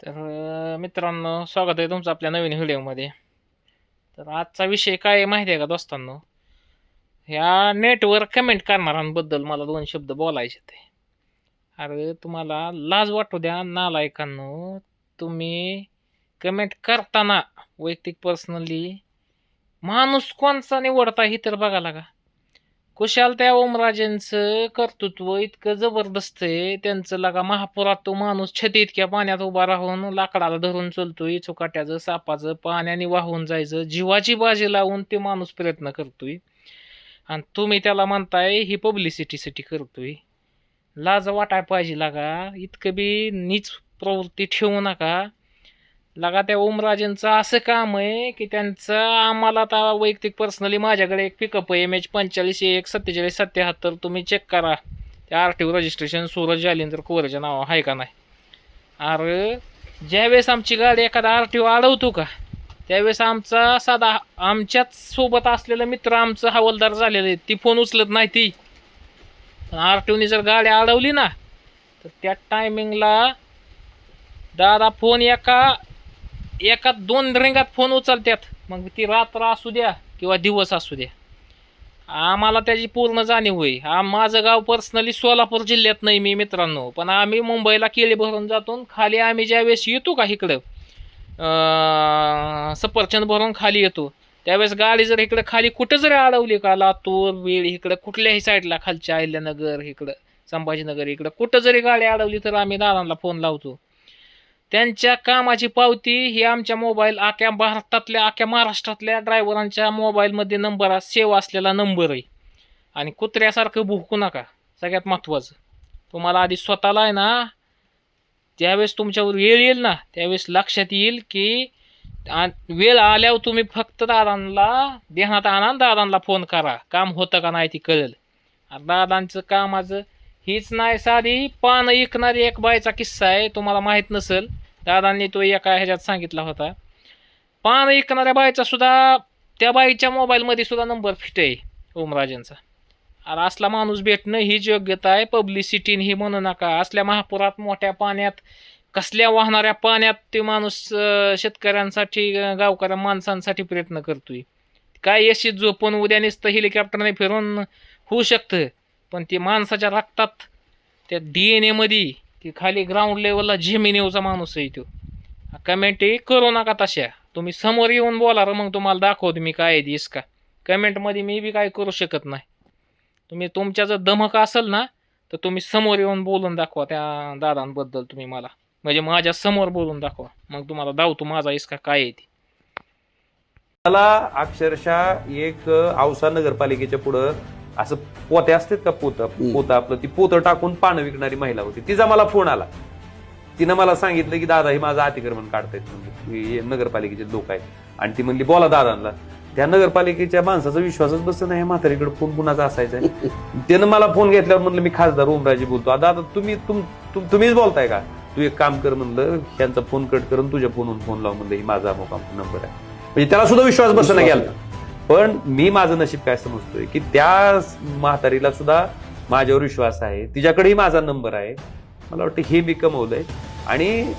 तर मित्रांनो स्वागत आहे तुमचं आपल्या नवीन व्हिडिओमध्ये. तर आजचा विषय काय आहे माहिती आहे का दोस्तांनो? ह्या नेटवर कमेंट करणाऱ्यांबद्दल मला दोन शब्द बोलायचे ते अरे तुम्हाला लाज वाटू द्या नालायकांनो. तुम्ही कमेंट करताना वैयक्तिक पर्सनली माणूस कोणचा निवडता ही तर बघा लागा. कुशाल त्या ओमराजेंचं कर्तृत्व इतकं जबरदस्त आहे. त्यांचं लगा महापुरात तो माणूस छती इतक्या पाण्यात उभा राहून लाकडाला धरून चलतोय चुकाट्याचं सापाचं पाण्याने वाहून जायचं जीवाची बाजी लावून ते माणूस प्रयत्न करतोय. आणि तुम्ही त्याला म्हणताय ही पब्लिसिटीसाठी करतोय. लाज वाटाय पाहिजे लागा. इतकं बी नीच प्रवृत्ती ठेवू नका. लगा त्या ओमराजेंचं असं काम आहे की त्यांचं आम्हाला आता वैयक्तिक पर्सनली माझ्याकडे एक पिकअप आहे एम एच पंचेचाळीस एक सत्तेचाळीस सत्याहत्तर तुम्ही चेक करा. त्या R T O registration Suraj Jalindar कोरेच्या नाव आहे का नाही? अरे ज्यावेळेस आमची गाडी एखादा आर टी ओ अडवतो का? त्यावेळेस आमचा साधा आमच्याच सोबत असलेला मित्र आमचं हवालदार झालेलं आहे ती फोन उचलत नाही ती. आर टी ओनी जर गाडी अडवली ना तर त्या टायमिंगला दादा फोन एका एका दोन रिंगात फोन उचलतात मग ती रात्र असू द्या किंवा दिवस असू द्या. आम्हाला त्याची पूर्ण जाणीव होई. हा माझं गाव पर्सनली सोलापूर जिल्ह्यात नाही मी मित्रांनो. पण आम्ही मुंबईला केळी भरून जातो खाली आम्ही ज्यावेळेस येतो का इकडं सफरचंद भरून खाली येतो. त्यावेळेस गाडी जर इकडं खाली कुठं जरी अडवली का लातूर बीड इकडं कुठल्याही साईडला खालच्या अहिल्यानगर इकडं संभाजीनगर इकडं कुठं जरी गाडी अडवली तर आम्ही दादांना फोन लावतो. त्यांच्या कामाची पावती ही आमच्या मोबाईल आख्या भारतातल्या आख्या महाराष्ट्रातल्या ड्रायव्हरांच्या मोबाईलमध्ये नंबर सेव असलेला नंबर आहे. आणि कुत्र्यासारखं भुकू नका. सगळ्यात महत्त्वाचं तुम्हाला आधी स्वतःला आहे ना ज्यावेळेस तुमच्यावर वेळ येईल ना त्यावेळेस लक्षात येईल की आ- वेळ आल्यावर तुम्ही फक्त दादांना देहात आणा दादांना फोन करा. काम होतं का नाही ती कळेल. दादांचं कामाचं हीच नाही साधी. पानं ऐकणारी एक बायचा किस्सा आहे तुम्हाला माहीत नसेल. दादांनी तो एका ह्याच्यात सांगितला होता. पानं ऐकणाऱ्या बायचा सुद्धा त्या बाईच्या मोबाईलमध्ये सुद्धा नंबर फिट आहे ओमराजेंचा. अरे असला माणूस भेटणं हीच योग्यता आहे पब्लिसिटीन ही म्हणू नका. असल्या महापुरात मोठ्या पाण्यात कसल्या वाहणाऱ्या पाण्यात ते माणूस शेतकऱ्यांसाठी गावकऱ्या माणसांसाठी प्रयत्न करतोय. काय यशी झोपून उद्या नुसतं हेलिकॉप्टरने फिरून होऊ शकतं? पण ते माणसाच्या रक्तात त्या डी एन एमध्ये ती खाली ग्राउंड लेवलला झेमिनीवचा माणूस आहे तो. कमेंटही करू नका तशा. तुम्ही समोर येऊन बोला मग तुम्हाला दाखवतो मी काय आहे दिस का कमेंटमध्ये मी बी काय करू शकत नाही. तुम्ही तुमच्या जर दमक असेल ना तर तुम्ही समोर येऊन बोलून दाखवा त्या दादांबद्दल तुम्ही मला. म्हणजे माझ्यासमोर बोलून दाखवा. मग तुम्हाला दावतो माझा इसका काय आहे ती. मला अक्षरशः एक औसा नगरपालिकेच्या पुढं असं पोते असतात का पोत? पोतं आपलं ती पोतं टाकून पानं विकणारी महिला होती. तिचा मला फोन आला. तिनं मला सांगितलं की दादा हे माझं अतिक्रमण काढतायत. म्हणजे हे नगरपालिकेचे लोक आहेत. आणि ती म्हणली बोला दादांना. त्या नगरपालिकेच्या माणसाचा विश्वासच बसत नाही म्हातारीकडे फोन कुणाचा असायचा त्यानं मला फोन घेतल्यावर म्हणलं मी खासदार ओमराजे बोलतो. "आ, दादा तुम्ही तुम तुम- तुम्हीच बोलताय का? तू एक काम कर म्हणलं ह्यांचा फोन कट करून तुझ्या फोनवरून फोन लाव म्हणलं ही माझा मोका नंबर आहे. म्हणजे त्याला सुद्धा विश्वास बसना गेला पण मी माझं नशीब काय समजतोय? की त्या म्हातारीला सुद्धा माझ्यावर विश्वास आहे. तिच्याकडेही माझा नंबर आहे. मला वाटतं हे मी कमवलंय. आणि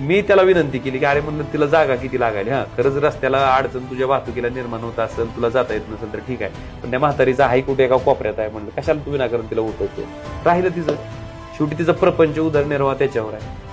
मी त्याला विनंती केली की अरे म्हणलं तिला जागा किती लागायला हा? खरंच रस्त्याला अडचण तुझ्या वाहतुकीला निर्माण होत असेल तुला जाता येत नसेल तर ठीक आहे. पण त्या म्हातारीचा हाई कुठे एका कोपऱ्यात आहे म्हणलं कशाला तू विनाकारण तिला उठवतो राहिलं तिचं. शेवटी तिचा प्रपंच उदरनिर्वाह त्याच्यावर आहे.